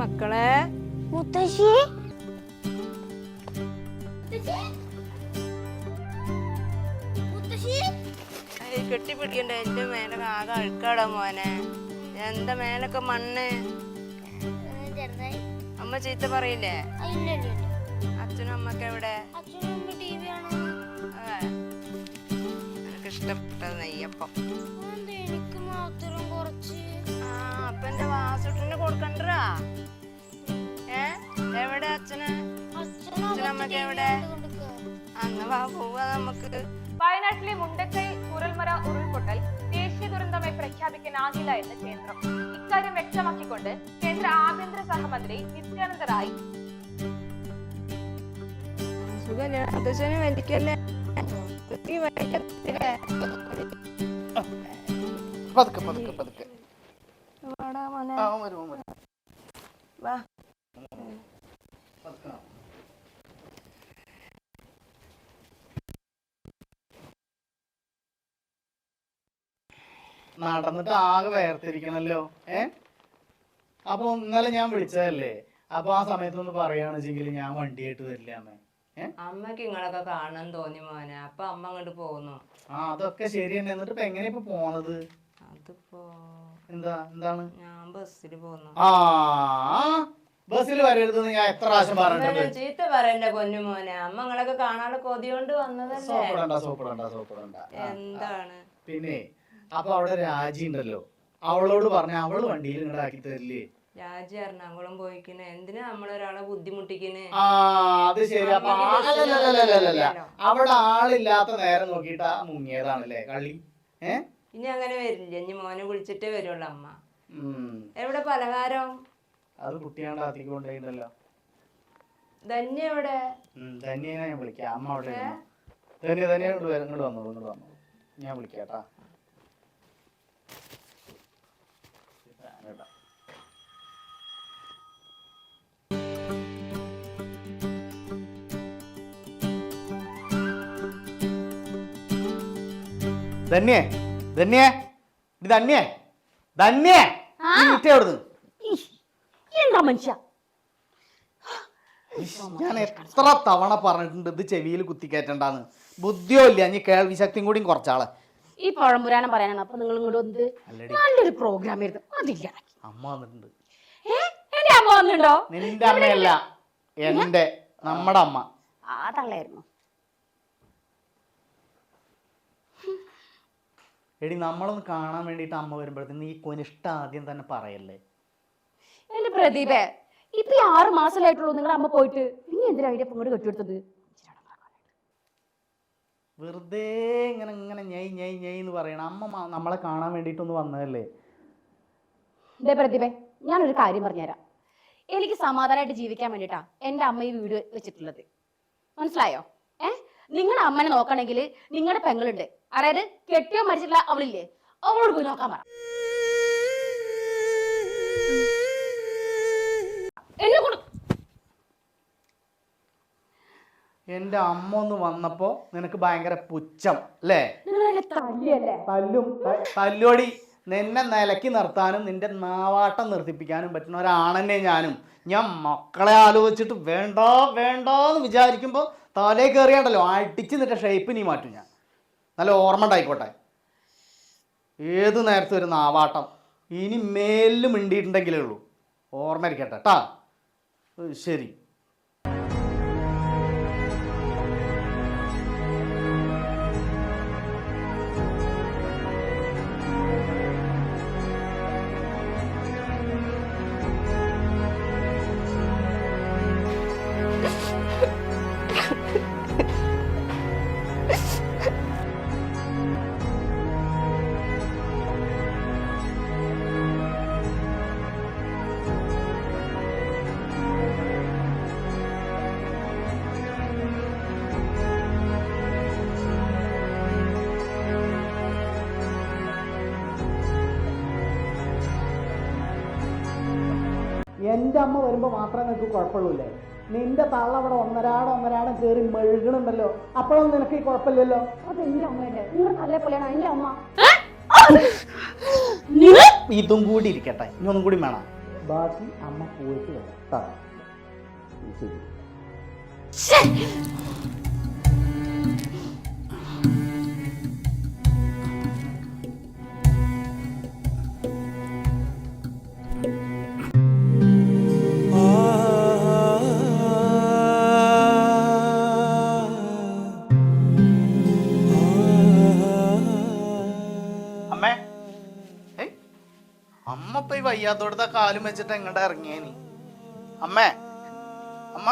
മക്കളെ. മുത്തശ്ശി? കെട്ടിപ്പിടിക്കണ്ട. എന്റെ മേലൊക്കെ ആകെ അഴുക്കാടാ മോനെ. എന്താ മേലൊക്കെ മണ്ണ്? അമ്മ ചീത്ത പറയില്ലേ? അച്ഛനും അമ്മയ്ക്ക് എവിടെ? എനിക്ക് ഇഷ്ടപ്പെട്ടത് നെയ്യപ്പം. അപ്പൊ എന്റെ വാസുട്ടിന് കൊടുക്കണ്ടാ എവിടെ അച്ഛന്? അച്ഛനമ്മക്ക് എവിടെ? അന്ന് വാ പോവാ നമുക്ക്. വയനാട്ടിലെ മുണ്ടക്കൈ കുരൽമര ഉരുൾപൊട്ടൽ ദേശീയ ദുരന്തമായി പ്രഖ്യാപിക്കാനാകില്ല എന്ന് കേന്ദ്രം. ഇക്കാര്യം വ്യക്തമാക്കിക്കൊണ്ട് കേന്ദ്ര ആഭ്യന്തര സഹമന്ത്രി നിത്യാനന്ദ റായ് വലിക്കല്ലേ? പതുക്കെ പതുക്കെ പതുക്കെ. ആ വരും വരും. വാ. നടന്നിട്ട് ആകെ വേർതിരിക്കണല്ലോ. ഏ? അപ്പൊ ഇന്നലെ ഞാൻ വിളിച്ചതല്ലേ? അപ്പൊ ആ സമയത്തൊന്ന് പറയുകയാണെച്ചെങ്കിൽ ഞാൻ വണ്ടിയായിട്ട് വരില്ലാന്ന്. ഏ? അമ്മയ്ക്ക് ഇങ്ങളൊക്കെ കാണാൻ തോന്നി മോനെ. അപ്പൊ അമ്മ അങ്ങോട്ട് പോകുന്നു ആ അതൊക്കെ ശരി തന്നെ എന്നിട്ട് ഇപ്പൊ എങ്ങനെയാ ഇപ്പൊ പോണത് അതിപ്പോ എന്താ എന്താണ്? ഞാൻ ബസ്സിൽ പോകുന്നു ആ ബസ്സിൽ വരരുതെന്ന് ഞാൻ എത്ര പ്രാവശ്യം പറഞ്ഞിട്ടുണ്ട്. ചീത്ത പറയണ്ട പൊന്നു മോനെ. അമ്മ ഇങ്ങളൊക്കെ കാണാനുള്ള കൊതിയോണ്ട് വന്നതല്ലേ? സോപ്പിടണ്ട സോപ്പിടണ്ട സോപ്പിടണ്ട. എന്താണ്? പിന്നെ അപ്പൊ അവിടെ രാജി ഉണ്ടല്ലോ. അവളോട് പറഞ്ഞ അവൾ വണ്ടിയിൽ ഇങ്ങോട്ട് ആക്കി തരില്ലേ? രാജി എറണാകുളം പോയിക്കണ് എന്തിനാ നമ്മളൊരാളെ ബുദ്ധിമുട്ടിക്കണ് ആ അത് ശരി. അപ്പൊ ആ-. അവിടെ ആളില്ലാത്ത നേരം നോക്കിയിട്ട് മുങ്ങിയതാണല്ലേ കളി ഏ? ഇനി അങ്ങനെ വരില്ല. ഇനി മോനെ വിളിച്ചിട്ടേ വരുള്ളൂ അമ്മ. എവിടെ പലഹാരം? അത് കുട്ടിയാണ്ട് കൊണ്ടുപോയിട്ടല്ലോ ധന്യ എവിടെ? ധന്യനെ ഞാൻ വിളിക്കാം. അമ്മ അവിടെ. ധന്യ ധന്യ ഇങ്ങോട്ട് വന്നോളൂ ഇങ്ങോട്ട് വന്നോളൂ ഞാൻ വിളിക്കാട്ടാ. ധന്യേ ധന്യേ ഇത് ധന്യേ ധന്യേ എന്താ മനുഷ്യ? ഞാൻ എത്ര തവണ പറഞ്ഞിട്ടുണ്ട് ഇത് ചെവിയിൽ കുത്തിക്കയറ്റണ്ടാന്ന്. ബുദ്ധിയോ ഇല്ല ഇനി കേൾവി ശക്തിയും കൂടിയും കുറച്ചാളെ. ഈ പഴംപുരാണം പറയാനാണ്. അപ്പൊ നിങ്ങൾ ഇങ്ങോട്ട് വന്നത് അല്ലടി. നല്ലൊരു പ്രോഗ്രാം ആയിരുന്നു അതില്ല അമ്മ വന്നിട്ടുണ്ട്. ഏ? എന്റെ അമ്മ വന്നിട്ടുണ്ടോ? നിന്റെ അമ്മയല്ല എന്റെ നമ്മുടെ അമ്മ. ആ തള്ളായിരുന്നു എടി നമ്മളൊന്ന് കാണാൻ വേണ്ടിട്ട് അമ്മ വരുമ്പോഴത്തേന് ഈ കൊനിഷ്ട ആദ്യം തന്നെ പറയല്ലേ? എന്റെ പ്രദീപേ ഇപ്പൊ ഈ ആറ് മാസമായിട്ടുള്ളൂ നിങ്ങളുടെ അമ്മ പോയിട്ട്. നീ എന്തിനാ അതിന്റെ ഇങ്ങോട്ട് കെട്ടിയെടുത്തത് വെറുതെ ഇങ്ങനെ ഇങ്ങനെ ഞെയ് ഞെയ് ഞെയ് എന്ന് പറയണം. അമ്മ നമ്മളെ കാണാൻ വേണ്ടിയിട്ടൊന്ന് വന്നതല്ലേ? ഇതേ പ്രതിഭേ ഞാനൊരു കാര്യം പറഞ്ഞുതരാം. എനിക്ക് സമാധാനമായിട്ട് ജീവിക്കാൻ വേണ്ടിട്ടാ എന്റെ അമ്മ ഈ വീട് വെച്ചിട്ടുള്ളത്. മനസ്സിലായോ? നിങ്ങളുടെ അമ്മനെ നോക്കണമെങ്കിൽ നിങ്ങളുടെ പെങ്ങളുണ്ട്. അതായത് കെട്ടിയോ മരിച്ചിട്ടുള്ള അവളില്ലേ? അവളോട് പോയി നോക്കാൻ പറ. എന്നെ എന്റെ അമ്മ ഒന്ന് വന്നപ്പോ നിനക്ക് ഭയങ്കര പുച്ഛം അല്ലേ? തല്ലും തല്ലോടി. നിന്നെ നിലക്കി നിർത്താനും നിന്റെ നാവാട്ടം നിർത്തിപ്പിക്കാനും പറ്റുന്ന ഒരാണെന്നെ ഞാനും. ഞാൻ മക്കളെ ആലോചിച്ചിട്ട് വേണ്ട വേണ്ട എന്ന് വിചാരിക്കുമ്പോൾ തലേ കയറിയാണ്ടല്ലോ അടിച്ച് നിന്റെ ഷേപ്പ് നീ മാറ്റും ഞാൻ. നല്ല ഓർമ്മ ഉണ്ടായിക്കോട്ടെ. ഏത് നേരത്തെ ഒരു നാവാട്ടം. ഇനി മേലിൽ മിണ്ടിയിട്ടുണ്ടെങ്കിലേ ഉള്ളൂ. ഓർമ്മ ഇരിക്കട്ടെ കേട്ടാ? ശരി. എന്റെ അമ്മ വരുമ്പോൾ മാത്രമേ നിനക്ക് കുഴപ്പമുള്ളൂല്ലേ? നിന്റെ തള്ള അവിടെ ഒന്നരാടം ഒന്നരാടം കയറി മെഴുകണുണ്ടല്ലോ. അപ്പോഴൊന്നും നിനക്ക് ഈ കുഴപ്പമില്ലല്ലോ? അത് എന്റെ അമ്മയല്ലേ നിങ്ങൾ നല്ല പോലെയാണ് എന്റെ അമ്മ. ഇതും കൂടി ഇരിക്കട്ടെ. ഇനി ഒന്നും കൂടി വേണം. ബാക്കി അമ്മ പോയിട്ട് വരാം. ശരി. ഈ വയ്യാത്തോടത്തെ കാലും വെച്ചിട്ട് എങ്ങോട്ടാ ഇറങ്ങിയേനി അമ്മേ അമ്മ.